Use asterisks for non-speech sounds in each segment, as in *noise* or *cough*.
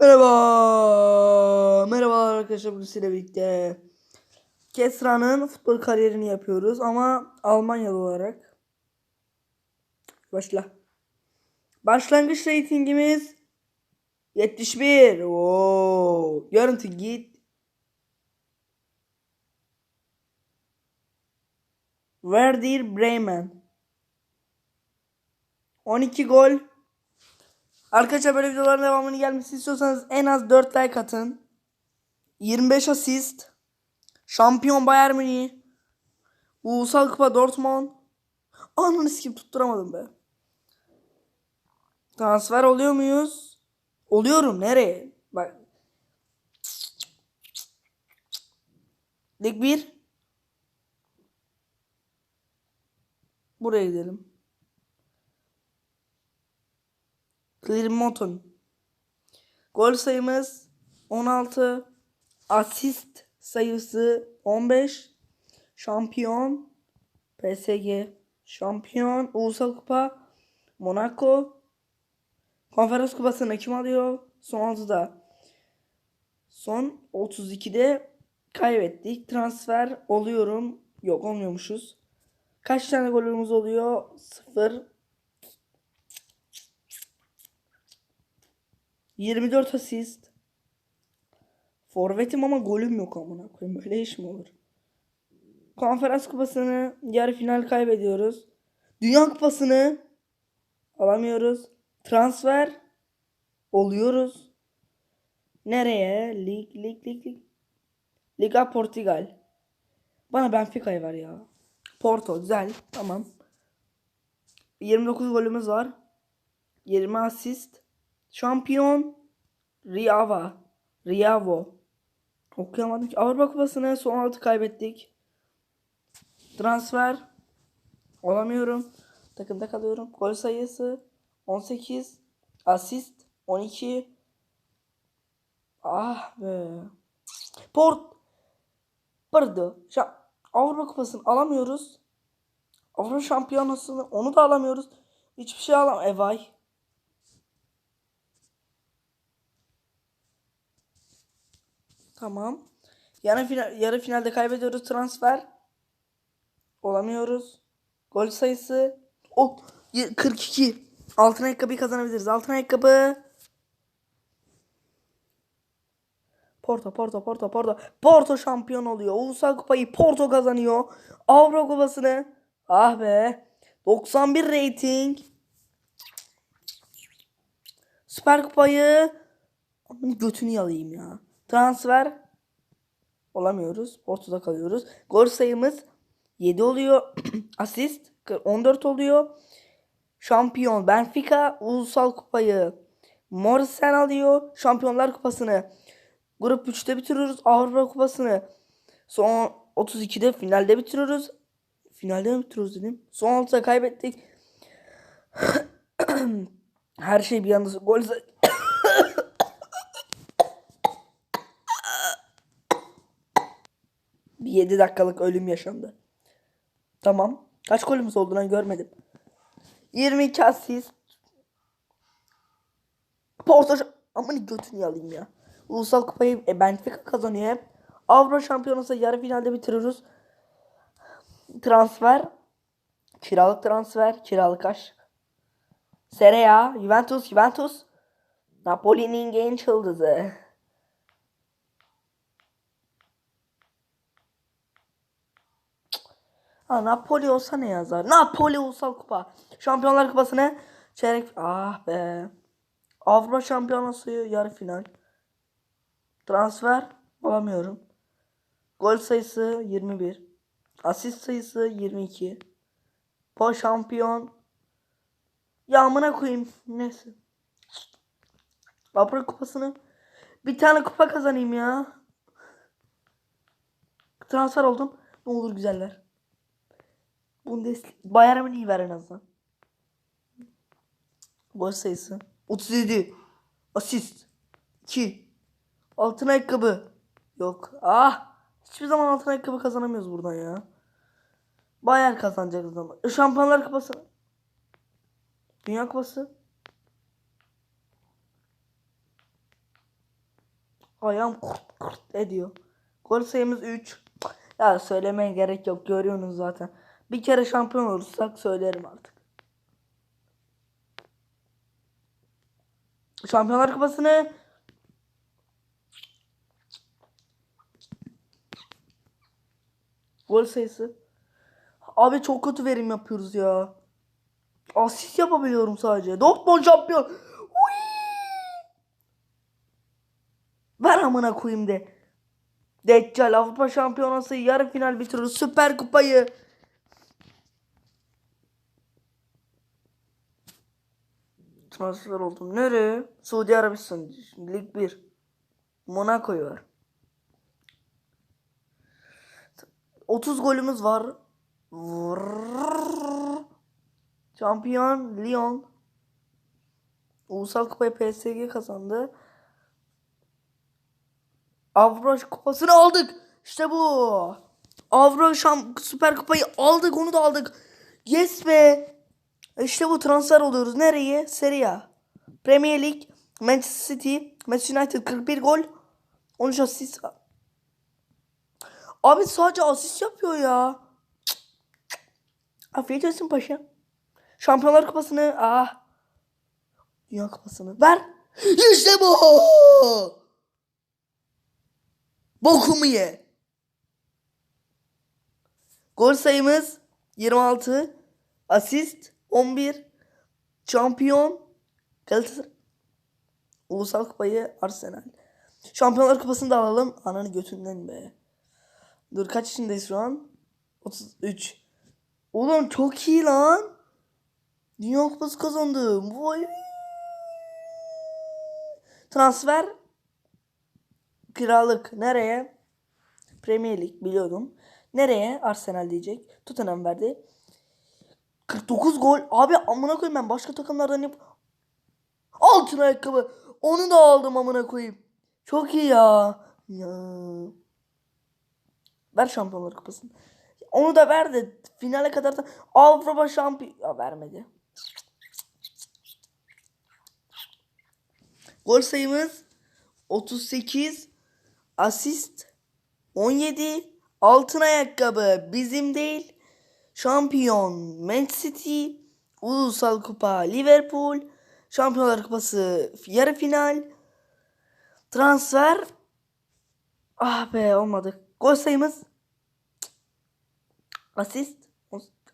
Merhaba. Merhaba arkadaşlar bugün sizlerle birlikte Kesra'nın futbol kariyerini yapıyoruz ama Almanyalı olarak. Başla. Başlangıç reytingimiz 71. Oo. Görüntü git. Werder Bremen. 12 gol. Arkadaşlar böyle videoların devamını gelmesi istiyorsanız en az 4 like atın. 25 asist. Şampiyon Bayern Münih. Ulusal Kupa Dortmund. Ananı sikim tutturamadım be. Transfer oluyor muyuz? Oluyorum nereye? Bak. Lig 1. Buraya gidelim. Clermonton. Gol sayımız 16. Asist sayısı 15. Şampiyon PSG. Şampiyon Ulusal Kupa Monaco. Konferans kupasını kim alıyor? Son 6'da. Son 32'de kaybettik. Transfer oluyorum. Yok olmuyormuşuz. Kaç tane golümüz oluyor? 0. 24 asist. Forvetim ama golüm yok amına koyayım. Böyle iş mi olur? Konferans kupasını yarı final kaybediyoruz. Dünya kupasını alamıyoruz. Transfer oluyoruz. Nereye? Lig, lig, lig, lig. Liga Portugal. Bana Benfica'yı ver ya. Porto güzel. Tamam. 29 golümüz var. 20 asist. Şampiyon Riava. Riavo. Okuyamadım ki. Avrupa Kupası'nı son altı kaybettik. Transfer olamıyorum. Takımda kalıyorum. Gol sayısı 18. Asist 12. Ah be. Port. Pırdı. Şa Avrupa Kupası'nı alamıyoruz. Avrupa Şampiyonası'nı onu da alamıyoruz. Hiçbir şey alam. E Tamam. Yarı, final, yarı finalde kaybediyoruz transfer. Olamıyoruz. Gol sayısı o 42. Altın ayakkabıyı kazanabiliriz. Altın ayakkabı. Porto, Porto, Porto, Porto. Porto şampiyon oluyor. Ulusal kupayı Porto kazanıyor. Avrupa kupasını. Ah be. 91 rating. Süper kupayı. Aman götünü yalayayım ya. Transfer olamıyoruz. Porto'da kalıyoruz. Gol sayımız 7 oluyor. *clears throat* Asist 14 oluyor. Şampiyon Benfica Ulusal Kupayı Morrison alıyor. Şampiyonlar Kupası'nı Grup 3'te bitiriyoruz. Avrupa Kupası'nı son 32'de finalde bitiriyoruz. Finalde mi bitiriyoruz dedim. Son 6'da kaybettik. *clears throat* Her şey bir anda gol Bir 7 dakikalık ölüm yaşandı. Tamam. Kaç golümüz oldu görmedim. 22 asist. Porto aman götünü yalayım ya. Ulusal kupayı e, Benfica kazanıyor hep. Avrupa şampiyonası yarı finalde bitiriyoruz. Transfer. Kiralık transfer. Kiralık aşk. Serie A. Juventus. Juventus. Napoli'nin genç yıldızı. Ha Napoli olsa ne yazar? Napoli Ulusal Kupa. Şampiyonlar Kupası'nı çeyrek... Ah be. Avrupa Şampiyonası yarı final. Transfer olamıyorum. Gol sayısı 21. Asist sayısı 22. Po şampiyon. Ya amına koyayım. Neyse. Avrupa Kupası'nı bir tane kupa kazanayım ya. Transfer oldum. Ne olur güzeller. Bundesliga Bayern Münih'i ver en azından. Gol sayısı 37. Asist 2. Altın ayakkabı. Yok. Ah. Hiçbir zaman altın ayakkabı kazanamıyoruz buradan ya. Bayern kazanacak zaman. E, Şampiyonlar Kupası. Dünya Kupası. Ayağım kurt kurt ediyor. Gol sayımız 3. Ya söylemeye gerek yok. Görüyorsunuz zaten. Bir kere şampiyon olursak söylerim artık. Şampiyonlar Kupası'nı Gol sayısı. Abi çok kötü verim yapıyoruz ya. Asist yapabiliyorum sadece. Dortmund şampiyon. Uy! Ver amına koyayım de. Deccal Avrupa Şampiyonası yarı final bitiriyor. Süper Kupayı. Transfer oldum. Nereye? Suudi Arabistan. Lig 1. Monaco'yu var. 30 golümüz var. Vrrrr. Şampiyon Lyon. Ulusal Kupayı PSG kazandı. Avrupa Kupası'nı aldık. İşte bu. Şam Süper Kupayı aldık. Onu da aldık. Yes be. İşte bu transfer oluyoruz. Nereye? Serie A. Premier Lig. Manchester City. Manchester United 41 gol. 13 asist. Abi sadece asist yapıyor ya. Afiyet olsun paşa. Şampiyonlar Kupası'nı ah. Dünya Kupası'nı ver. İşte bu. Bokumu ye. Gol sayımız 26. Asist 11. Şampiyon Galatasaray. Ulusal Kupayı Arsenal. Şampiyonlar Kupası'nı da alalım. Ananı götünden be. Dur kaç yaşındayız şu an? 33. Oğlum çok iyi lan. Dünya Kupası kazandım. Vay. Transfer. Kiralık. Nereye? Premier Lig biliyorum. Nereye? Arsenal diyecek. Tottenham verdi. 49 gol. Abi amına koyayım ben başka takımlardan yap. Altın ayakkabı. Onu da aldım amına koyayım. Çok iyi ya. Ya. Ver şampiyonlar kupasını. Onu da ver de finale kadar da Avrupa şampiyon ya vermedi. Gol sayımız 38 asist 17 altın ayakkabı bizim değil. Şampiyon Man City Ulusal Kupa Liverpool Şampiyonlar Kupası yarı final transfer ah be olmadı. Gol sayımız asist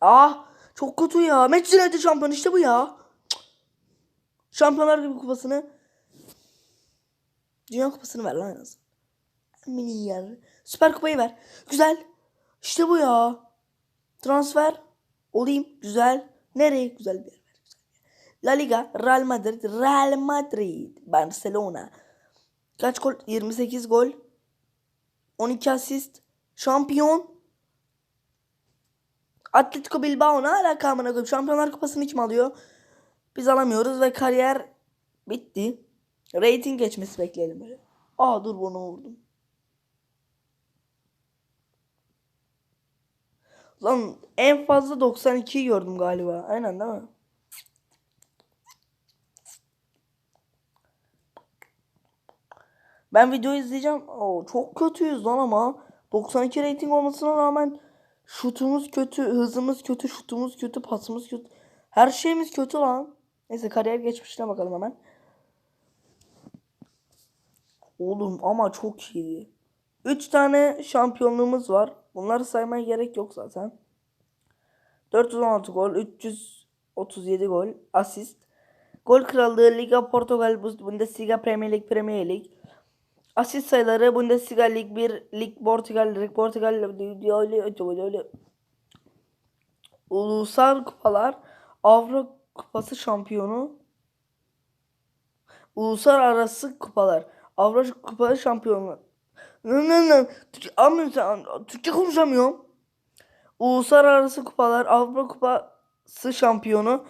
ah çok kötü ya. Manchester United şampiyon işte bu ya. Şampiyonlar gibi kupasını Dünya kupasını ver lan en azından. Mini yer. Süper kupayı ver. Güzel. İşte bu ya. Transfer. Olayım. Güzel. Nereye? Güzel bir yer. La Liga. Real Madrid. Real Madrid. Barcelona. Kaç gol? 28 gol. 12 asist. Şampiyon. Atletico Bilbao ne alaka amına koyayım? Şampiyonlar kupasını kim alıyor? Biz alamıyoruz ve kariyer bitti. Rating geçmesi bekleyelim böyle. Aa dur bunu vurdum. Lan en fazla 92'yi gördüm galiba. Aynen değil mi? Ben videoyu izleyeceğim. Oo, çok kötüyüz lan ama. 92 rating olmasına rağmen şutumuz kötü, hızımız kötü, şutumuz kötü, pasımız kötü. Her şeyimiz kötü lan. Neyse kariyer geçmişine bakalım hemen. Oğlum ama çok iyi. 3 tane şampiyonluğumuz var. Bunları saymaya gerek yok zaten. 416 gol, 337 gol, asist. Gol krallığı Liga Portugal, Bundesliga, Premier Lig, Premier Lig. Asist sayıları Bundesliga, Lig 1, Lig Portugal, Lig Portugal, Ulusal kupalar, Avrupa Kupası şampiyonu, uluslararası kupalar, Avrupa Kupası şampiyonu. Ne ne ne? Türkçe, konuşamıyorum. Uluslararası kupalar, Avrupa Kupası şampiyonu,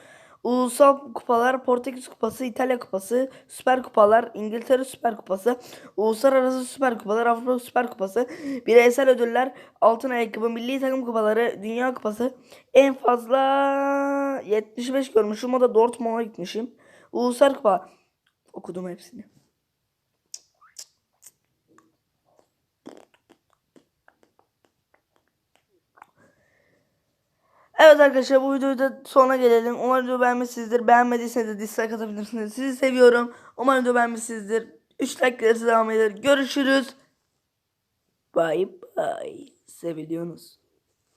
Ulusal kupalar, Portekiz Kupası, İtalya Kupası, Süper Kupalar, İngiltere Süper Kupası, Uluslararası Süper Kupalar, Avrupa Süper Kupası, bireysel ödüller, Altın Ayakkabı, Milli Takım Kupaları, Dünya Kupası. En fazla 75 görmüşüm. O da Dortmund'a gitmişim. Ulusal Kupa. Okudum hepsini. Evet arkadaşlar bu videoyu da sona gelelim. Umarım video beğenmişsinizdir. Beğenmediyseniz de dislike atabilirsiniz. Sizi seviyorum. Umarım video beğenmişsinizdir. 3 like devam eder. Görüşürüz. Bye bye. Seviliyorsunuz.